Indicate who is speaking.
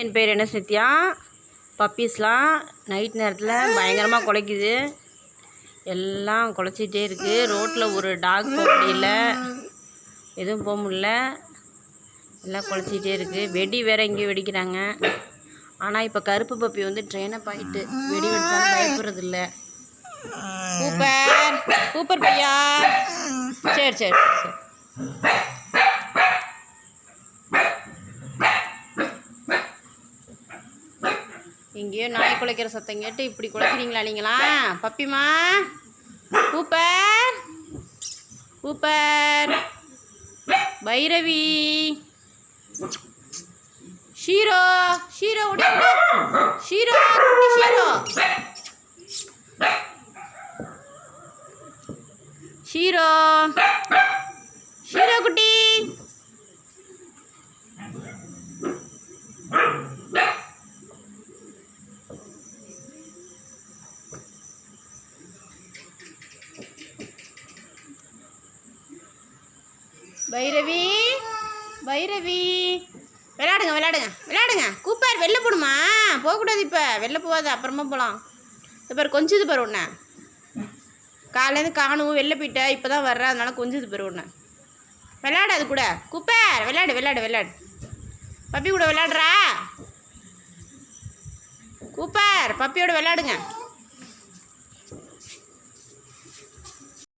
Speaker 1: என் பேர் என்ன சத்யா? பப்பீஸ்லாம் நைட் நேரத்தில் பயங்கரமாக குலைக்குது. எல்லாம் குலைச்சிட்டே இருக்குது ரோட்டில் ஒரு டாக் போக முடியல. எதுவும் போக முடியல. எல்லாம் குலைச்சிட்டே இருக்குது வெடி வேற எங்கேயும் வெடிக்கிறாங்க. ஆனால் இப்போ கருப்பு பப்பி வந்து ட்ரெயினப் ஆகிட்டு வெடி வெடிச்சாலும் பயப்படுறது இல்லை. சூப்பர் சூப்பர் பையா? சரி சரி சரி. எங்கேயோ நாய் குலைக்கிற சத்தம் கேட்டு இப்படி குலைக்கிறீங்களா நீங்களா? பப்பிமா? Super super Bhairavi. Shero. Shero உடைய ஷீரோ குட்டி ஷீரோ ஷீரோ. ஷீரோ. பைரவி பைரவி. விளையாடுங்க விளையாடுங்க விளையாடுங்க. கூப்பார் வெளில போடுமா போகக்கூடாது இப்போ. வெளில போகாது அப்புறமா போகலாம் இது பாரு கொஞ்சது பாரு ஒன்று காலையிலேருந்து காணும் வெளில போயிட்ட இப்போ தான் வர்ற அதனால கொஞ்சது பாரு ஒன்று விளையாடு அது கூட. கூப்பார் விளையாடு விளையாடு விளையாடு. பப்பி கூட விளையாடுறா. கூப்பார் பப்பியோட விளையாடுங்க.